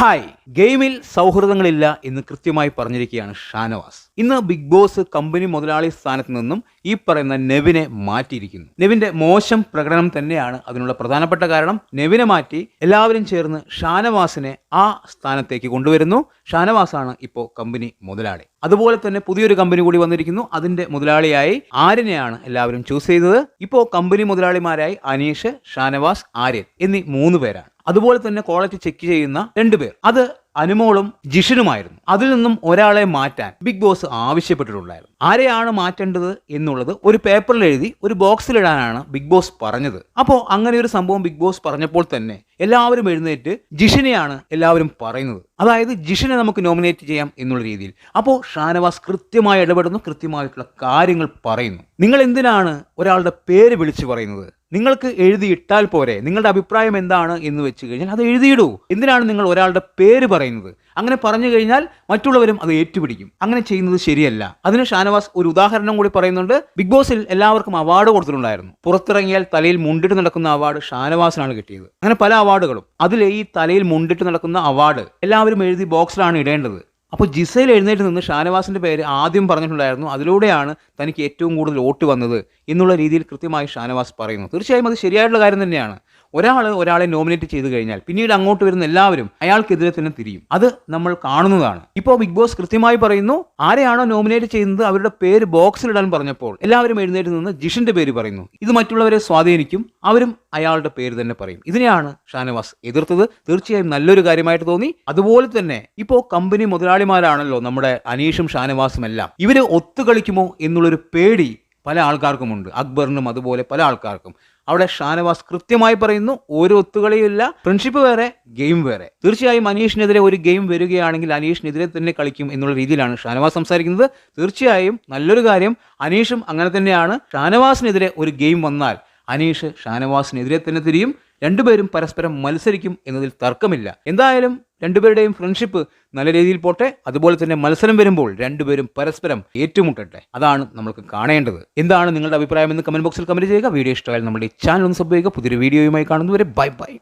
Hi. ഗെയിമിൽ സൗഹൃദങ്ങളില്ല എന്ന് കൃത്യമായി പറഞ്ഞിരിക്കുകയാണ് ഷാനവാസ്. ഇന്ന് ബിഗ് ബോസ് കമ്പനി മുതലാളി സ്ഥാനത്ത് നിന്നും ഈ പറയുന്ന നെവിനെ മാറ്റിയിരിക്കുന്നു. നെവിന്റെ മോശം പ്രകടനം തന്നെയാണ് അതിനുള്ള പ്രധാനപ്പെട്ട കാരണം. നെവിനെ മാറ്റി എല്ലാവരും ചേർന്ന് ഷാനവാസിനെ ആ സ്ഥാനത്തേക്ക് കൊണ്ടുവരുന്നു. ഷാനവാസാണ് ഇപ്പോൾ കമ്പനി മുതലാളി. അതുപോലെ തന്നെ പുതിയൊരു കമ്പനി കൂടി വന്നിരിക്കുന്നു. അതിന്റെ മുതലാളിയായി ആര്യനെയാണ് എല്ലാവരും ചൂസ് ചെയ്തത്. ഇപ്പോൾ കമ്പനി മുതലാളിമാരായി അനീഷ് ഷാനവാസ് ആര്യൻ എന്നീ മൂന്ന് പേരാണ്. അതുപോലെ തന്നെ ക്വാളിറ്റി ചെക്ക് ചെയ്യുന്ന രണ്ടുപേർ അത് അനുമോളും ജിഷിനുമായിരുന്നു. അതിൽ നിന്നും ഒരാളെ മാറ്റാൻ ബിഗ് ബോസ് ആവശ്യപ്പെട്ടിട്ടുണ്ടായിരുന്നു. ആരെയാണ് മാറ്റേണ്ടത് എന്നുള്ളത് ഒരു പേപ്പറിൽ എഴുതി ഒരു ബോക്സിലിടാനാണ് ബിഗ് ബോസ് പറഞ്ഞത്. അപ്പോൾ അങ്ങനെ ഒരു സംഭവം ബിഗ് ബോസ് പറഞ്ഞപ്പോൾ തന്നെ എല്ലാവരും എഴുന്നേറ്റ് ജിഷിനെയാണ് എല്ലാവരും പറയുന്നത്. അതായത് ജിഷിനെ നമുക്ക് നോമിനേറ്റ് ചെയ്യാം എന്നുള്ള രീതിയിൽ. അപ്പോൾ ഷാനവാസ് കൃത്യമായി ഇടപെടുന്നു കൃത്യമായിട്ടുള്ള കാര്യങ്ങൾ പറയുന്നു. നിങ്ങൾ എന്തിനാണ് ഒരാളുടെ പേര് വിളിച്ചു പറയുന്നത്? നിങ്ങൾക്ക് എഴുതിയിട്ടാൽ പോരെ. നിങ്ങളുടെ അഭിപ്രായം എന്താണ് എന്ന് വെച്ച് കഴിഞ്ഞാൽ അത് എഴുതിയിടൂ. എന്തിനാണ് നിങ്ങൾ ഒരാളുടെ പേര് പറയുന്നത്? അങ്ങനെ പറഞ്ഞു കഴിഞ്ഞാൽ മറ്റുള്ളവരും അത് ഏറ്റുപിടിക്കും. അങ്ങനെ ചെയ്യുന്നത് ശരിയല്ല. അതിന് ഷാനവാസ് ഒരു ഉദാഹരണം കൂടി പറയുന്നുണ്ട്. ബിഗ് ബോസിൽ എല്ലാവർക്കും അവാർഡ് കൊടുത്തിട്ടുണ്ടായിരുന്നു. പുറത്തിറങ്ങിയാൽ തലയിൽ മുണ്ടിട്ട് നടക്കുന്ന അവാർഡ് ഷാനവാസിനാണ് കിട്ടിയത്. അങ്ങനെ പല അവാർഡുകളും. അതിലെ ഈ തലയിൽ മുണ്ടിട്ട് നടക്കുന്ന അവാർഡ് എല്ലാവരും എഴുതി ബോക്സിലാണ് ഇടേണ്ടത്. അപ്പോൾ ജിസയിൽ എഴുന്നേറ്റ് നിന്ന് ഷാനവാസിന്റെ പേര് ആദ്യം പറഞ്ഞിട്ടുണ്ടായിരുന്നു. അതിലൂടെയാണ് തനിക്ക് ഏറ്റവും കൂടുതൽ വോട്ട് വന്നത് എന്നുള്ള രീതിയിൽ കൃത്യമായി ഷാനവാസ് പറയുന്നു. തീർച്ചയായും അത് ശരിയായിട്ടുള്ള കാര്യം തന്നെയാണ്. ഒരാൾ ഒരാളെ നോമിനേറ്റ് ചെയ്തു കഴിഞ്ഞാൽ പിന്നീട് അങ്ങോട്ട് വരുന്ന എല്ലാവരും അയാൾക്കെതിരെ തന്നെ തിരിയും. അത് നമ്മൾ കാണുന്നതാണ്. ഇപ്പോൾ ബിഗ് ബോസ് കൃത്യമായി പറയുന്നു ആരെയാണോ നോമിനേറ്റ് ചെയ്യുന്നത് അവരുടെ പേര് ബോക്സിലിടാൻ പറഞ്ഞപ്പോൾ എല്ലാവരും എഴുന്നേറ്റ് നിന്ന് ജിഷിന്റെ പേര് പറയുന്നു. ഇത് മറ്റുള്ളവരെ സ്വാധീനിക്കും അവരും അയാളുടെ പേര് തന്നെ പറയും. ഇതിനെയാണ് ഷാനവാസ് എതിർത്തത്. തീർച്ചയായും നല്ലൊരു കാര്യമായിട്ട് തോന്നി. അതുപോലെ തന്നെ ഇപ്പോൾ കമ്പനി മുതലാളിമാരാണല്ലോ നമ്മുടെ അനീഷും ഷാനവാസും എല്ലാം. ഇവർ ഒത്തുകളിക്കുമോ എന്നുള്ളൊരു പേടി പല ആൾക്കാർക്കുമുണ്ട്. അക്ബറിനും അതുപോലെ പല ആൾക്കാർക്കും. അവിടെ ഷാനവാസ് കൃത്യമായി പറയുന്നു ഒരു ഒത്തുകളിയില്ല ഫ്രണ്ട്ഷിപ്പ് വേറെ ഗെയിം വേറെ. തീർച്ചയായും അനീഷിനെതിരെ ഒരു ഗെയിം വരികയാണെങ്കിൽ അനീഷിനെതിരെ തന്നെ കളിക്കും എന്നുള്ള രീതിയിലാണ് ഷാനവാസ് സംസാരിക്കുന്നത്. തീർച്ചയായും നല്ലൊരു കാര്യം അനീഷും അങ്ങനെ തന്നെയാണ്. ഷാനവാസിനെതിരെ ഒരു ഗെയിം വന്നാൽ അനീഷ് ഷാനവാസിനെതിരെ തന്നെ തിരിയും. രണ്ടുപേരും പരസ്പരം മത്സരിക്കും എന്നതിൽ തർക്കമില്ല. എന്തായാലും രണ്ടുപേരുടെയും ഫ്രണ്ട്ഷിപ്പ് നല്ല രീതിയിൽ പോട്ടെ. അതുപോലെ തന്നെ മത്സരം വരുമ്പോൾ രണ്ടുപേരും പരസ്പരം ഏറ്റുമുട്ടട്ടെ. അതാണ് നമ്മൾക്ക് കാണേണ്ടത്. എന്താണ് നിങ്ങളുടെ അഭിപ്രായം എന്ന് കമന്റ് ബോക്സിൽ കമന്റ് ചെയ്യുക. വീഡിയോ ഇഷ്ടമായാലും നമ്മുടെ ചാനൽ ഒന്ന് സബ്ബ് ചെയ്യുക. പുതിയൊരു വീഡിയോയുമായി കാണുന്നവരെ ബൈ ബൈ.